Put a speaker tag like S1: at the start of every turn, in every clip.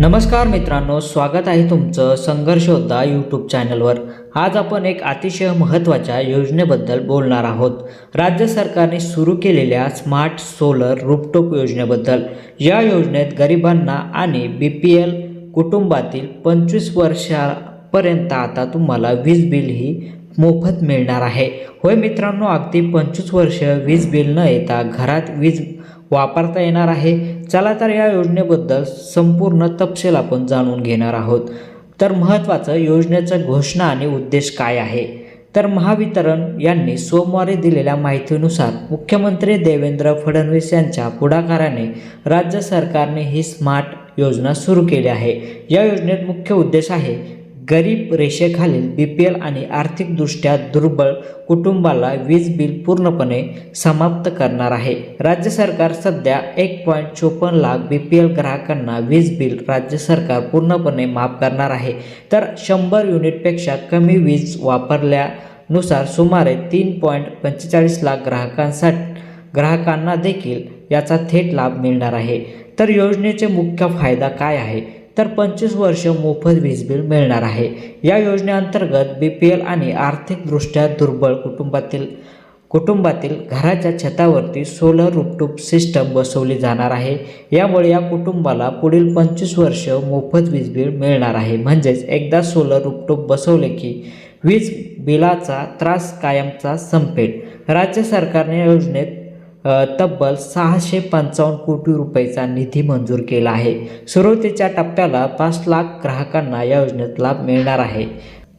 S1: नमस्कार मित्रांनो स्वागत आहे तुमचं संघर्ष योद्धा यूट्यूब चॅनलवर आज आपण एक अतिशय महत्त्वाच्या योजनेबद्दल बोलणार आहोत. राज्य सरकारने सुरू केलेल्या स्मार्ट सोलर रूपटॉप योजनेबद्दल. या योजनेत गरिबांना आणि बी पी एल कुटुंबातील पंचवीस वर्षापर्यंत आता तुम्हाला वीज बिल ही मोफत मिळणार आहे. होय मित्रांनो अगदी पंचवीस वर्ष वीज बिल न येता घरात वीज वापरता येणार आहे. चला तर या योजनेबद्दल संपूर्ण तपशील आपण जाणून घेणार आहोत. तर महत्त्वाचं योजनेचं घोषणा आणि उद्देश काय आहे? तर महावितरण यांनी सोमवारी दिलेल्या माहितीनुसार मुख्यमंत्री देवेंद्र फडणवीस यांच्या पुढाकाराने राज्य सरकारने ही स्मार्ट योजना सुरू केली आहे. या योजनेत मुख्य उद्देश आहे गरीब रेषेखालील बी पी एल आणि आर्थिकदृष्ट्या दुर्बल कुटुंबाला वीज बिल पूर्णपणे समाप्त करणार आहे. राज्य सरकार सध्या एक पॉईंट चोपन्न लाख बी पी एल ग्राहकांना वीज बिल राज्य सरकार पूर्णपणे माफ करणार आहे. तर शंभर युनिटपेक्षा कमी वीज वापरल्यानुसार सुमारे तीन पॉईंट पंचेचाळीस लाख ग्राहकांसाठी ग्राहकांना देखील याचा थेट लाभ मिळणार आहे. तर योजनेचे मुख्य फायदा काय आहे? तर पंचवीस वर्ष मोफत वीज बिल मिळणार आहे. या योजनेअंतर्गत बी पी एल आणि आर्थिकदृष्ट्या दुर्बळ कुटुंबातील कुटुंबातील घराच्या छतावरती सोलर रूपटूप सिस्टम बसवली जाणार आहे. यामुळे या कुटुंबाला पुढील पंचवीस वर्ष मोफत वीज बिल मिळणार आहे. म्हणजेच एकदा सोलर रूपटूप बसवले की वीज बिलाचा त्रास कायमचा संपेल. राज्य सरकारने योजनेत तब्बल सहाशे पंचावन्न कोटी रुपयाचा निधी मंजूर केला आहे. सुरुवातीच्या टप्प्याला पाच लाख ग्राहकांना या योजनेत लाभ मिळणार आहे.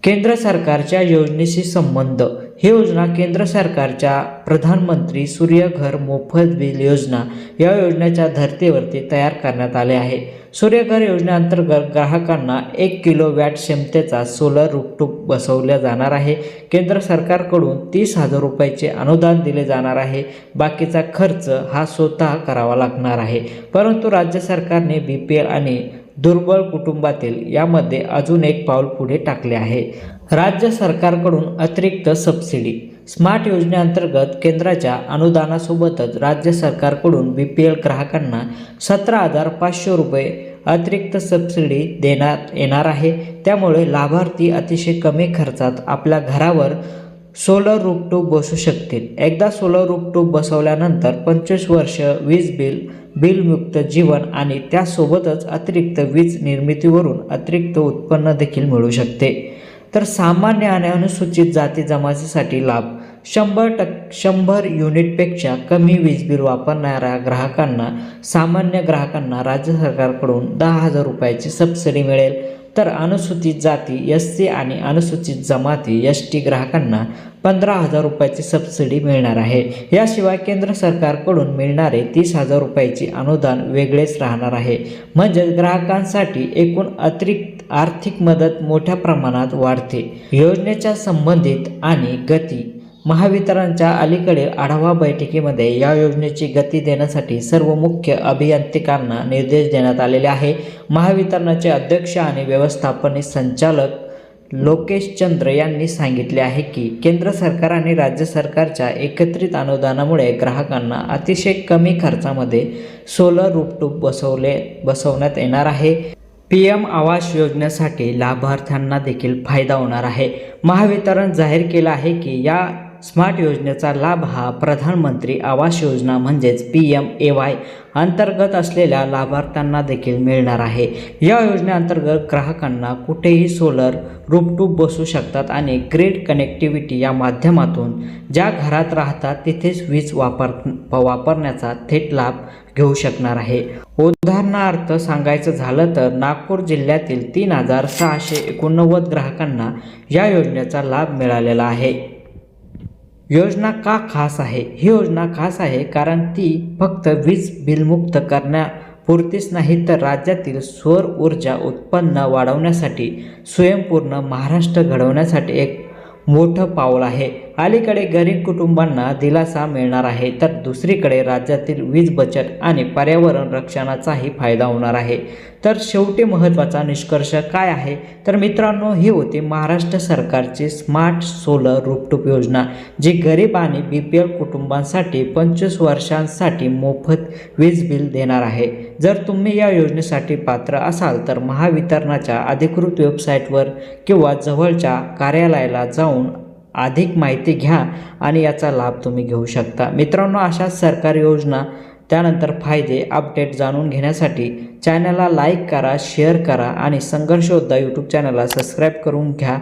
S1: केंद्र सरकारच्या योजनेशी संबंध ही योजना केंद्र सरकारच्या प्रधानमंत्री सूर्यघर मोफत बिल योजना या योजनेच्या धर्तीवरती तयार करण्यात आले आहे. सूर्यघर योजनेअंतर्गत ग्राहकांना एक किलो वॅट क्षमतेचा सोलर रूपटूप बसवल्या जाणार आहे. केंद्र सरकारकडून तीस हजार रुपयाचे अनुदान दिले जाणार आहे. बाकीचा खर्च हा स्वतः करावा लागणार आहे. परंतु राज्य सरकारने बी पी एल आणि दुर्बल कुटुंबातील यामध्ये अजून एक पाऊल पुढे टाकले आहे. राज्य सरकारकडून अतिरिक्त सबसिडी स्मार्ट योजनेअंतर्गत केंद्राच्या अनुदानासोबतच राज्य सरकारकडून बी पी एल ग्राहकांना सतरा हजार पाचशे रुपये अतिरिक्त सबसिडी देण्यात येणार आहे. त्यामुळे लाभार्थी अतिशय कमी खर्चात आपल्या घरावर सोलर रूपटूप बसू शकतील. एकदा सोलर रूपटूप बसवल्यानंतर पंचवीस वर्ष वीज बिल बिलमुक्त जीवन आणि त्यासोबतच अतिरिक्त वीज निर्मितीवरून अतिरिक्त उत्पन्न देखील मिळू शकते. तर सामान्य आणि अनुसूचित जाती जमातीसाठी लाभ. शंभर टक् शंभर युनिटपेक्षा कमी वीज बिल वापरणाऱ्या ग्राहकांना सामान्य ग्राहकांना राज्य सरकारकडून दहा हजार रुपयाची सबसिडी मिळेल. तर अनुसूचित जाती एस सी आणि अनुसूचित जमाती एस टी ग्राहकांना पंधरा हजार रुपयाची सबसिडी मिळणार आहे. याशिवाय केंद्र सरकारकडून मिळणारे तीस हजार रुपयाची अनुदान वेगळेच राहणार आहे. म्हणजेच ग्राहकांसाठी एकूण अतिरिक्त आर्थिक मदत मोठ्या प्रमाणात वाढते. योजनेच्या संबंधित आणि गती महावितरणच्या अलीकडील आढावा बैठकीमध्ये या योजनेची गती देण्यासाठी सर्व मुख्य अभियंत्रिकांना निर्देश देण्यात आलेले आहे. महावितरणाचे अध्यक्ष आणि व्यवस्थापन संचालक लोकेश चंद्र यांनी सांगितले आहे की केंद्र सरकार आणि राज्य सरकारच्या एकत्रित अनुदानामुळे ग्राहकांना अतिशय कमी खर्चामध्ये सोलर रूपटूप बसवले बसवण्यात येणार आहे. पी एम आवास योजनेसाठी लाभार्थ्यांना देखील फायदा होणार आहे. महावितरण जाहीर केलं आहे की या स्मार्ट योजनेचा लाभ हा प्रधानमंत्री आवास योजना म्हणजेच पी एम ए वाय अंतर्गत असलेल्या लाभार्थ्यांना देखील मिळणार आहे. या योजनेअंतर्गत ग्राहकांना कुठेही सोलर रूपटूप बसू शकतात आणि ग्रेड कनेक्टिव्हिटी या माध्यमातून ज्या घरात राहतात तिथेच वीज वापर वापरण्याचा थेट लाभ घेऊ शकणार आहे. उदाहरणार्थ सांगायचं झालं तर नागपूर जिल्ह्यातील तीन हजार सहाशे एकोणनव्वद ग्राहकांना या योजनेचा लाभ मिळालेला आहे. योजना का खास आहे? ही योजना खास आहे कारण ती फक्त वीज बिलमुक्त करण्यापुरतीच नाही तर राज्यातील सौर ऊर्जा उत्पन्न वाढवण्यासाठी स्वयंपूर्ण महाराष्ट्र घडवण्यासाठी एक मोठं पाऊल आहे. अलीकडे गरीब कुटुंबांना दिलासा मिळणार आहे तर दुसरीकडे राज्यातील वीज बचत आणि पर्यावरण रक्षणाचाही फायदा होणार आहे. तर शेवटी महत्त्वाचा निष्कर्ष काय आहे? तर मित्रांनो ही होती महाराष्ट्र सरकारची स्मार्ट सोलर रूपटूप योजना जी गरीब आणि बी पी एल कुटुंबांसाठी पंचवीस वर्षांसाठी मोफत वीज बिल देणार आहे. जर तुम्ही या योजनेसाठी पात्र असाल तर महावितरणाच्या अधिकृत वेबसाईटवर किंवा जवळच्या कार्यालयाला जाऊन अधिक माहिती घ्या आणि याचा लाभ तुम्ही घेऊ शकता. मित्रांनो अशा सरकारी योजना त्यानंतर फायदे अपडेट जाणून घेण्यासाठी चॅनलला लाईक करा शेअर करा आणि संघर्षोद्धा यूट्यूब चॅनलला सबस्क्राईब करून घ्या.